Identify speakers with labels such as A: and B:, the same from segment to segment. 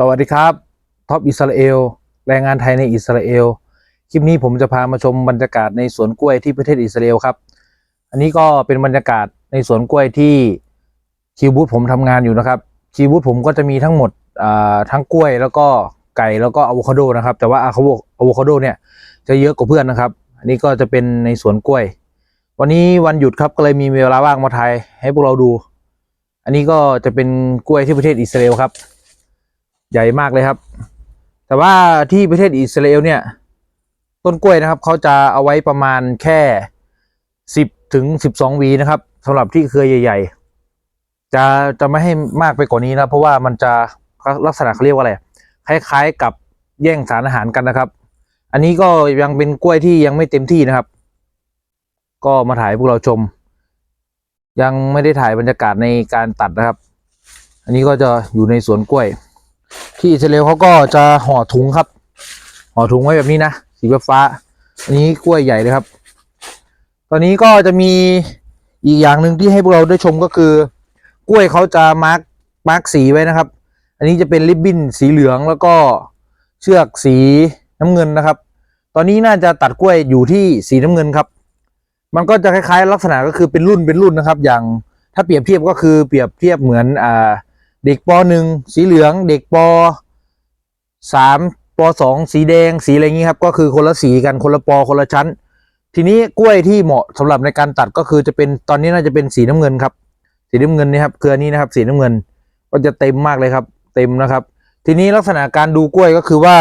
A: สวัสดีครับท็อปอิสราเอลแรงงานไทยในอิสราเอลคลิปนี้ผมจะพามาชมบรรยากาศในสวนกล้วยที่ประเทศอิสราเอลครับ อันนี้ก็เป็นบรรยากาศในสวนกล้วยที่คิวบูธผมทำงานอยู่นะครับคิวบูธผมก็จะมีทั้งหมดทั้งกล้วยแล้วก็ไก่แล้วก็อะโวคาโดนะครับ แต่ว่าอะโวคาโดเนี่ยจะเยอะกว่าเพื่อนนะครับ อันนี้ก็จะเป็นในสวนกล้วย วันนี้วันหยุดครับก็เลยมีเวลาว่างมาถ่ายให้พวกเราดู อันนี้ก็จะเป็นกล้วยที่ประเทศอิสราเอลครับ ใหญ่มากเลยครับ แต่ว่าที่ประเทศอิสราเอลเนี่ย ต้นกล้วยนะครับเขาจะเอาไว้ประมาณแค่สิบถึงสิบสองวีนะครับสำหรับที่เครือใหญ่ ๆ จะจะไม่ให้มากไปกว่านี้นะเพราะว่ามันจะลักษณะเขาเรียกว่าอะไรคล้ายๆกับแย่งสารอาหารกันนะครับ อันนี้ก็ยังเป็นกล้วยที่ยังไม่เต็มที่นะครับ ก็มาถ่ายให้พวกเราชม ยังไม่ได้ถ่ายบรรยากาศในการตัดนะครับ อันนี้ก็จะอยู่ในสวนกล้วย ที่อิสราเอลเขาก็จะห่อถุงครับ ห่อถุงไว้แบบนี้นะสีฟ้าอันนี้กล้วยใหญ่เลยครับ ตอนนี้ก็จะมีอีกอย่างหนึ่งที่ให้พวกเราได้ชมก็คือกล้วยเขาจะมาร์กมาร์กสีไว้นะครับ อันนี้จะเป็นริบบิ้นสีเหลืองแล้วก็เชือกสีน้ำเงินนะครับ ตอนนี้น่าจะตัดกล้วยอยู่ที่สีน้ำเงินครับ มันก็จะคล้ายๆ ลักษณะก็คือเป็นรุ่นเป็นรุ่นนะครับ อย่างถ้าเปรียบเทียบก็คือเปรียบเทียบเหมือนอ่า เด็กปหนึ่งสีเหลือง เด็กปสามปสองสีแดงสีอะไรอย่างนี้ครับ ก็คือคนละสีกันคนละปคนละชั้น ทีนี้กล้วยที่เหมาะสำหรับในการตัดก็คือจะเป็นตอนนี้น่าจะเป็นสีน้ำเงินครับ สีน้ำเงินนี่ครับเครือนี้นะครับ สีน้ำเงินก็จะเต็มมากเลยครับ เต็มนะครับ ทีนี้ลักษณะการดูกล้วยก็คือว่า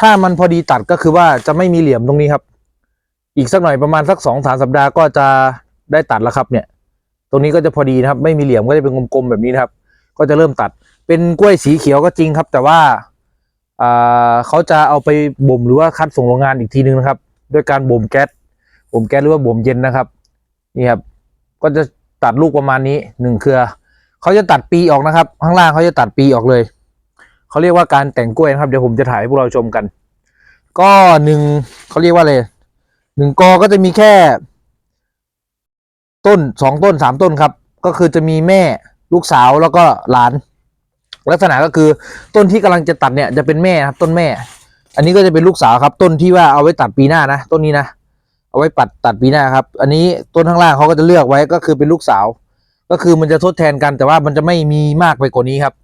A: ถ้ามันพอดีตัดก็คือว่าจะไม่มีเหลี่ยมตรงนี้ครับ อีกสักหน่อยประมาณสักสองสามสัปดาห์ก็จะได้ตัดแล้วครับเนี่ย ตรงนี้ก็จะพอดีนะครับ ไม่มีเหลี่ยมก็จะเป็นกลมๆแบบนี้นะครับ ก็จะเริ่มตัด เป็นกล้วยสีเขียวก็จริงครับ แต่ว่าเขาจะเอาไปบ่มหรือว่าคัดส่งโรงงานอีกทีนึงนะครับ ด้วยการบ่มแก๊สบ่มแก๊สหรือว่าบ่มเย็นนะครับนี่ครับ ก็จะตัดลูกประมาณนี้หนึ่งเครือเขาจะตัดปีออกนะครับ ข้างล่างเขาจะตัดปีออกเลยเขาเรียกว่าการแต่งกล้วยนะครับเดี๋ยวผมจะถ่ายให้พวกเราชมกัน ก็หนึ่งเขาเรียกว่าอะไรหนึ่งกอก็จะมีแค่ ต้นสองต้นสามต้นครับ ก็คือจะมีแม่ ลูกสาวแล้วก็หลาน ลักษณะก็คือต้นที่กำลังจะตัดเนี่ยจะเป็นแม่ครับต้นแม่ อันนี้ก็จะเป็นลูกสาวครับ ต้นที่ว่าเอาไว้ตัดปีหน้านะต้นนี้นะเอาไว้ปัดตัดปีหน้าครับ อันนี้ต้นข้างล่างเขาก็จะเลือกไว้ก็คือเป็นลูกสาว ก็คือมันจะทดแทนกันแต่ว่ามันจะไม่มีมากไปกว่านี้ครับ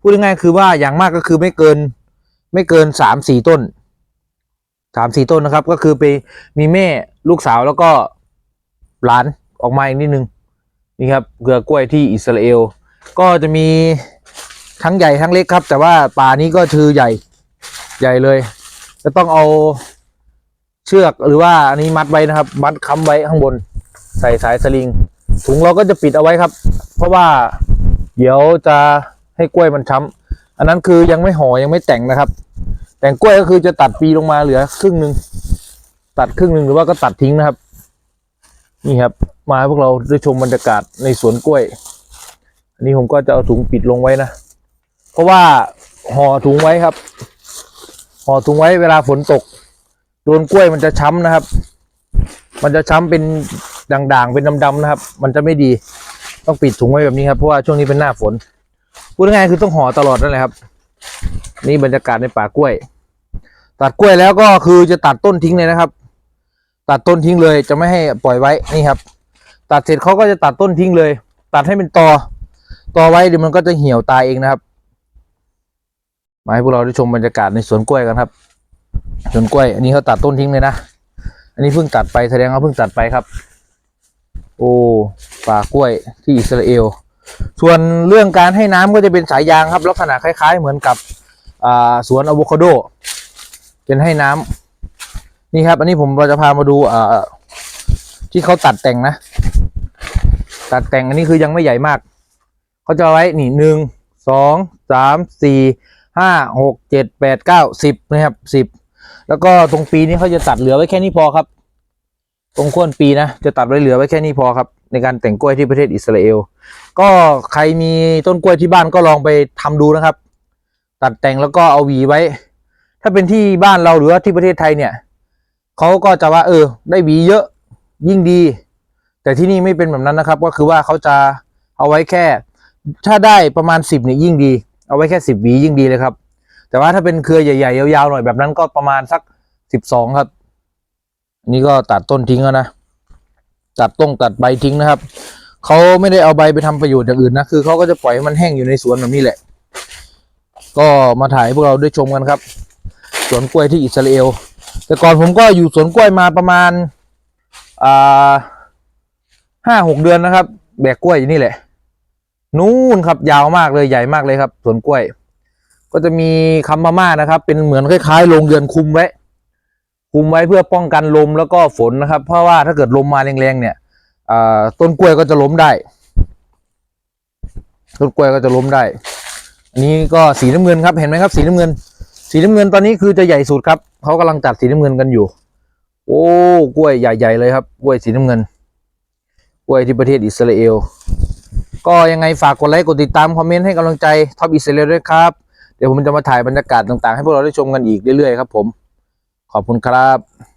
A: พูดง่ายๆคือว่าอย่างมากก็คือไม่เกิน ไม่เกินสามสี่ต้นสามสี่ต้นนะครับ ก็คือไปมีแม่ลูกสาวแล้วก็หลานออกมาอีกนิดนึง นี่ครับเกลือกล้วยที่อิสราเอล ก็จะมีทั้งใหญ่ทั้งเล็กครับ แต่ว่าป่านี้ก็คือใหญ่ใหญ่เลย จะต้องเอาเชือกหรือว่าอันนี้มัดไว้นะครับ มัดค้ำไว้ข้างบน ใส่สายสลิง ถุงเราก็จะปิดเอาไว้ครับ เพราะว่าเดี๋ยวจะให้กล้วยมันช้ำอันนั้นคือยังไม่ห่อยังไม่แต่งนะครับ แต่งกล้วยก็คือจะตัดปีลงมาเหลือครึ่งหนึ่งตัดครึ่งหนึ่งหรือว่าก็ตัดทิ้งนะครับ นี่ครับ มาให้พวกเราได้ชมบรรยากาศในสวนกล้วย อันนี้ผมก็จะเอาถุงปิดลงไว้นะ เพราะว่าห่อถุงไว้ครับ ห่อถุงไว้เวลาฝนตก โดนกล้วยมันจะช้ำนะครับ มันจะช้ำเป็นด่างๆ เป็นดำๆนะครับ มันจะไม่ดี ต้องปิดถุงไว้แบบนี้ครับ เพราะว่าช่วงนี้เป็นหน้าฝน พูดง่ายๆคือต้องห่อตลอดนั่นแหละครับ นี่บรรยากาศในป่ากล้วย ตัดกล้วยแล้วก็คือจะตัดต้นทิ้งเลยนะครับ ตัดต้นทิ้งเลยจะไม่ให้ปล่อยไว้ นี่ครับ ตัดเสร็จเขาก็จะตัดต้นทิ้งเลย ตัดให้เป็นตอตอไว้เดี๋ยวมันก็จะเหี่ยวตายเองนะครับ มาให้พวกเราได้ชมบรรยากาศในสวนกล้วยกันครับ สวนกล้วย อันนี้เขาตัดต้นทิ้งเลยนะ อันนี้เพิ่งตัดไปแสดงว่าเพิ่งตัดไปครับ โอ้ป่ากล้วยที่อิสราเอล ส่วนเรื่องการให้น้ำก็จะเป็นสายยางครับลักษณะคล้าย ๆ เหมือนกับสวนอะโวคาโด เป็นให้น้ำนี่ครับ อันนี้ผมเราจะพามาดูที่เขาตัดแต่งนะ ตัดแต่งอันนี้คือยังไม่ใหญ่มากเขาจะไว้นี่หนึ่งสองสามสี่ห้าหกเจ็ดแปดเก้าสิบนะครับสิบแล้วก็ตรงปีนี้เขาจะตัดเหลือไว้แค่นี้พอครับ ตรงโค้นปีนะจะตัดไว้เหลือไว้แค่นี้พอครับ ในการแต่งกล้วยที่ประเทศอิสราเอล ก็ใครมีต้นกล้วยที่บ้านก็ลองไปทำดูนะครับ ตัดแต่งแล้วก็เอาหวีไว้ ถ้าเป็นที่บ้านเราหรือว่าที่ประเทศไทยเนี่ยเขาก็จะว่าเออ ได้หวีเยอะยิ่งดี แต่ที่นี่ไม่เป็นแบบนั้นนะครับ ก็คือว่าเขาจะเอาไว้แค่ ถ้าได้ประมาณสิบเนี่ยยิ่งดี เอาไว้แค่สิบหวียิ่งดีเลยครับ แต่ว่าถ้าเป็นเครือใหญ่ๆยาวๆหน่อยแบบนั้นก็ประมาณสักสิบสองครับอันนี้ก็ตัดต้นทิ้งแล้วนะตัดต้งตัดใบทิ้งนะครับเขาไม่ได้เอาใบไปทำประโยชน์อย่างอื่นนะคือเขาก็จะปล่อยให้มันแห้งอยู่ในสวนแบบนี้แหละ ก็มาถ่ายพวกเราได้ชมกันครับ สวนกล้วยที่อิสราเอล แต่ก่อนผมก็อยู่สวนกล้วยมาประมาณอ่า ห้าหกเดือนนะครับ แบกกล้วยอยู่นี่แหละ นู่นครับยาวมากเลยใหญ่มากเลยครับสวนกล้วย ก็จะมีคำพม่านะครับ เป็นเหมือนคล้ายๆโรงเรือนคุมไว้ คุมไว้เพื่อป้องกันลมแล้วก็ฝนนะครับ เพราะว่าถ้าเกิดลมมาแรงๆเนี่ยต้นกล้วยก็จะล้มได้ ต้นกล้วยก็จะล้มได้ อันนี้ก็สีน้ำเงินครับเห็นไหมครับ สีน้ำเงิน สีน้ำเงินตอนนี้คือจะใหญ่สุดครับเขากำลังตัดสีน้ำเงินกันอยู่ โอ้กล้วยใหญ่ๆเลยครับกล้วยสีน้ำเงิน วยที่ประเทศอิสราเอล ก็ยังไงฝากกดไลค์กดติดตามคอมเมนต์ให้กำลังใจท็อปอิสราเอลด้วยครับ เดี๋ยวผมจะมาถ่ายบรรยากาศต่างๆ ให้พวกเราได้ชมกันอีกเรื่อยๆครับผม ขอบคุณครับ